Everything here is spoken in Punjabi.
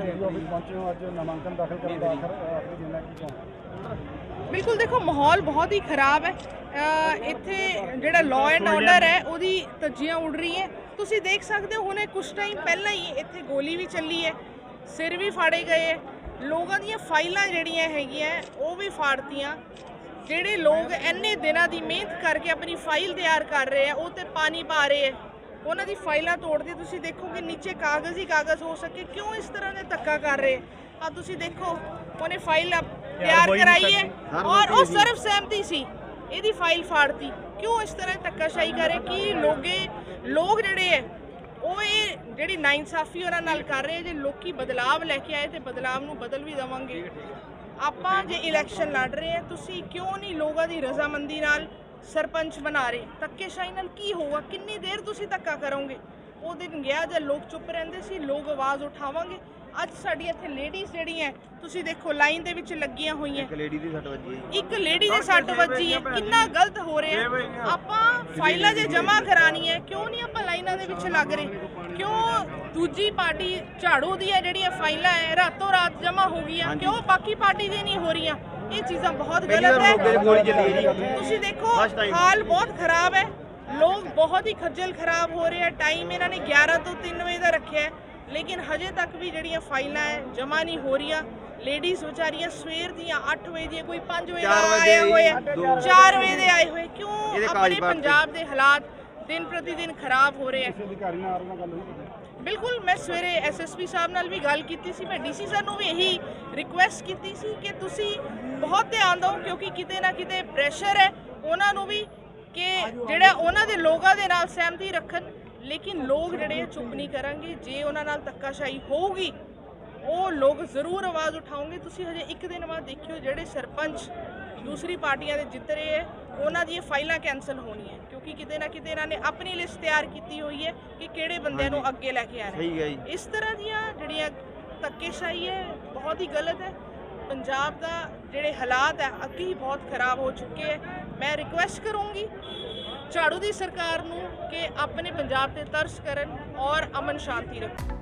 ਡੀਸੀ ਆਫਿਸ ਪਹੁੰਚੇ ਹੋ ਅੱਜ ਨਾਮਾਂਕਨ ਦਾਖਲ ਕਰਨ ਦਾ ਆਖਰ ਆਖਰੀ ਦਿਨ ਹੈ ਕੀ ਕਹੋ ਬਿਲਕੁਲ ਦੇਖੋ ਮਾਹੌਲ ਬਹੁਤ ਹੀ ਖਰਾਬ ਹੈ। ਇੱਥੇ ਜਿਹੜਾ ਲਾਅ ਐਂਡ ਆਰਡਰ ਹੈ ਉਹਦੀ ਧੱਜੀਆਂ ਉੱਡ ਰਹੀ ਹੈ। ਤੁਸੀਂ ਦੇਖ ਸਕਦੇ ਹੋ ਹੁਣੇ ਕੁਝ ਟਾਈਮ ਪਹਿਲਾਂ ਹੀ ਇੱਥੇ ਗੋਲੀ ਵੀ ਚੱਲੀ ਹੈ। ਸਿਰ ਵੀ ਫਾੜੇ ਗਏ ਹੈ। ਲੋਕਾਂ ਦੀਆਂ ਫਾਈਲਾਂ ਜਿਹੜੀਆਂ ਹੈਗੀਆਂ ਉਹ ਵੀ ਫਾੜਤੀਆਂ। ਜਿਹੜੇ ਲੋਕ ਇੰਨੇ ਦਿਨਾਂ ਦੀ ਮਿਹਨਤ ਕਰਕੇ ਆਪਣੀ ਫਾਈਲ ਤਿਆਰ ਕਰ ਰਹੇ ਆ ਉਹ ਤੇ ਪਾਣੀ ਪਾ ਰਹੇ ਆ ਉਹਨਾਂ ਦੀ ਫਾਈਲਾਂ ਤੋੜਦੇ ਤੁਸੀਂ ਦੇਖੋਗੇ ਨੀਚੇ ਕਾਗਜ਼ ਹੀ ਕਾਗਜ਼ ਹੋ ਸਕੇ। ਕਿਉਂ ਇਸ ਤਰ੍ਹਾਂ ਦੇ ਧੱਕਾ ਕਰ ਰਹੇ? ਆ ਤੁਸੀਂ ਦੇਖੋ ਉਹਨੇ ਫਾਈਲ ਤਿਆਰ ਕਰਾਈ ਹੈ ਔਰ ਉਹ ਸਰਵ ਸਹਿਮਤੀ ਸੀ ਇਹਦੀ ਫਾਈਲ ਫਾੜਤੀ। ਕਿਉਂ ਇਸ ਤਰ੍ਹਾਂ ਧੱਕਾਸ਼ਾਹੀ ਕਰੇ ਕਿ ਲੋਗੇ ਲੋਕ ਜਿਹੜੇ ਹੈ ਉਹ ਇਹ ਜਿਹੜੀ ਨਾਇਨਸਾਫੀ ਉਹਨਾਂ ਨਾਲ ਕਰ ਰਹੇ ਜੇ ਲੋਕੀ ਬਦਲਾਵ ਲੈ ਕੇ ਆਏ ਤੇ ਬਦਲਾਵ ਨੂੰ ਬਦਲ ਵੀ ਦੇਵਾਂਗੇ। ਆਪਾਂ ਜੇ ਇਲੈਕਸ਼ਨ ਲੜ ਰਹੇ ਆ ਤੁਸੀਂ ਕਿਉਂ ਨਹੀਂ ਲੋਕਾਂ ਦੀ ਰਜ਼ਾਮੰਦੀ ਨਾਲ ਸਰਪੰਚ ਬਣਾ ਰਹੇ। ਧੱਕੇਸ਼ਾਹੀ ਨਾਲ ਕੀ ਹੋਊਗਾ? ਕਿੰਨੀ ਦੇਰ ਤੁਸੀਂ ਧੱਕਾ ਕਰੋਗੇ? ਉਹ ਦਿਨ ਗਿਆ ਜਦ ਲੋਕ ਚੁੱਪ ਰਹਿੰਦੇ ਸੀ ਲੋਕ ਆਵਾਜ਼ ਉਠਾਵਾਂਗੇ। ਅੱਜ ਸਾਡੀ ਇੱਥੇ ਲੇਡੀਜ਼ ਜਿਹੜੀਆਂ ਤੁਸੀਂ ਦੇਖੋ ਲਾਈਨ ਦੇ ਵਿੱਚ ਲੱਗੀਆਂ ਹੋਈਆਂ। ਇੱਕ ਲੇਡੀ ਦੀ ਸੱਟ ਵੱਜੀ ਹੈ। ਇੱਕ ਲੇਡੀ ਦੇ ਸੱਟ ਵੱਜੀ ਹੈ। ਕਿੰਨਾ ਗਲਤ ਹੋ ਰਿਹਾ। ਹੈ। ਆਪਾਂ ਫਾਈਲਾਂ ਜੇ ਜਮ੍ਹਾਂ ਕਰਾਣੀ ਹੈ ਕਿਉਂ ਨਹੀਂ ਆਪਾਂ ਲਾਈਨਾਂ ਦੇ ਵਿੱਚ ਲੱਗ ਰਹੇ? ਕਿਉਂ ਦੂਜੀ ਪਾਰਟੀ ਝਾੜੂ ਦੀਆਂ ਜਿਹੜੀਆਂ ਫਾਈਲਾਂ ਹੈ ਰਾਤੋਂ ਰਾਤ ਜਮ੍ਹਾਂ ਹੋ ਗਈਆਂ। ਕਿਉਂ ਬਾਕੀ ਪਾਰਟੀ ਦੀ ਨਹੀਂ ਹੋ ਰਹੀਆਂ? ਇਹ ਚੀਜ਼ਾਂ ਬਹੁਤ ਗਲਤ ਹੈ। ਤੁਸੀਂ ਦੇਖੋ। ਹਾਲ ਬਹੁਤ ਖਰਾਬ ਹੈ। ਲੋਕ ਬਹੁਤ ਹੀ ਖੱਜਲ ਖਰਾਬ ਹੋ ਰਹੇ ਆ। ਟਾਈਮ ਇਹਨਾਂ ਨੇ 11 ਤੋਂ 3 ਵਜੇ ਦਾ ਰੱਖਿਆ ਹੈ। ਲੇਕਿਨ ਹਜੇ ਤੱਕ ਵੀ ਜਿਹੜੀਆਂ ਫਾਈਲਾਂ ਹੈ ਜਮ੍ਹਾਂ ਨਹੀਂ ਹੋ ਰਹੀਆਂ। ਲੇਡੀਜ਼ ਵਿਚਾਰੀਆਂ ਸਵੇਰ ਦੀਆਂ 8 ਵਜੇ ਦੀਆਂ ਕੋਈ 5 ਵਜੇ ਦਾ ਚਾਰ ਵਜੇ ਆਏ ਹੋਏ ਆ ਦੋ- 4 ਵਜੇ ਦੇ ਆਏ ਹੋਏ। ਕਿਉਂ? ਆਪਣੇ। ਪੰਜਾਬ ਦੇ ਹਾਲਾਤ ਦਿਨ ਪ੍ਰਤੀ ਦਿਨ ਖਰਾਬ ਹੋ ਰਹੇ ਆ। ਬਿਲਕੁਲ, ਮੈਂ ਸਵੇਰੇ ਐਸਐਸਪੀ ਸਾਹਿਬ ਨਾਲ ਵੀ ਗੱਲ ਕੀਤੀ ਸੀ, ਮੈਂ ਡੀਸੀ ਸਰ ਨੂੰ ਵੀ ਇਹੀ ਰਿਕੁਐਸਟ ਕੀਤੀ ਸੀ ਕਿ ਤੁਸੀਂ ਬਹੁਤ ਧਿਆਨ ਦਿਓ, ਕਿਉਂਕਿ ਕਿਤੇ ਨਾ ਕਿਤੇ ਪ੍ਰੈਸ਼ਰ ਹੈ, ਉਹਨਾਂ ਨੂੰ ਵੀ ਕਿ ਜਿਹੜਾ ਉਹਨਾਂ ਦੇ ਲੋਕਾਂ ਦੇ ਨਾਲ ਸਹਿਮਤੀ ਰੱਖਣ, ਲੇਕਿਨ ਲੋਕ ਜਿਹੜੇ ਆ, ਚੁੱਪ ਨਹੀਂ ਕਰਾਂਗੇ, ਜੇ ਉਹਨਾਂ ਨਾਲ ਧੱਕਾਸ਼ਾਹੀ ਹੋਊਗੀ, ਉਹ ਲੋਕ ਜ਼ਰੂਰ ਆਵਾਜ਼ ਉਠਾਉਂਗੇ ਤੁਸੀਂ ਹਜੇ ਇੱਕ ਦਿਨ ਬਾਅਦ ਦੇਖਿਓ ਜਿਹੜੇ ਸਰਪੰਚ ਦੂਸਰੀ ਪਾਰਟੀਆਂ ਦੇ ਜਿੱਤ ਰਹੇ ਹੈ ਉਹਨਾਂ ਦੀਆਂ ਫਾਈਲਾਂ ਕੈਨਸਲ ਹੋਣੀਆਂ ਕਿਉਂਕਿ ਕਿਤੇ ਨਾ ਕਿਤੇ ਇਹਨਾਂ ਨੇ ਆਪਣੀ ਲਿਸਟ ਤਿਆਰ ਕੀਤੀ ਹੋਈ ਹੈ ਕਿ ਕਿਹੜੇ ਬੰਦਿਆਂ ਨੂੰ ਅੱਗੇ ਲੈ ਕੇ ਆਣਾ ਹੈ। ਹੈ ਇਸ ਤਰ੍ਹਾਂ ਦੀਆਂ ਜਿਹੜੀਆਂ ਧੱਕੇਸ਼ਾਹੀ ਹੈ ਬਹੁਤ ਹੀ ਗਲਤ ਹੈ। ਪੰਜਾਬ ਦਾ ਜਿਹੜੇ ਹਾਲਾਤ ਹੈ ਅੱਗੇ ਹੀ ਬਹੁਤ ਖਰਾਬ ਹੋ ਚੁੱਕੇ ਹੈ। ਮੈਂ ਰਿਕੁਐਸਟ ਕਰੂੰਗੀ ਝਾੜੂ ਦੀ ਸਰਕਾਰ ਨੂੰ ਕਿ ਆਪਣੇ ਪੰਜਾਬ ਤੇ ਤਰਸ ਕਰਨ ਔਰ ਅਮਨ ਸ਼ਾਂਤੀ ਰੱਖਣ।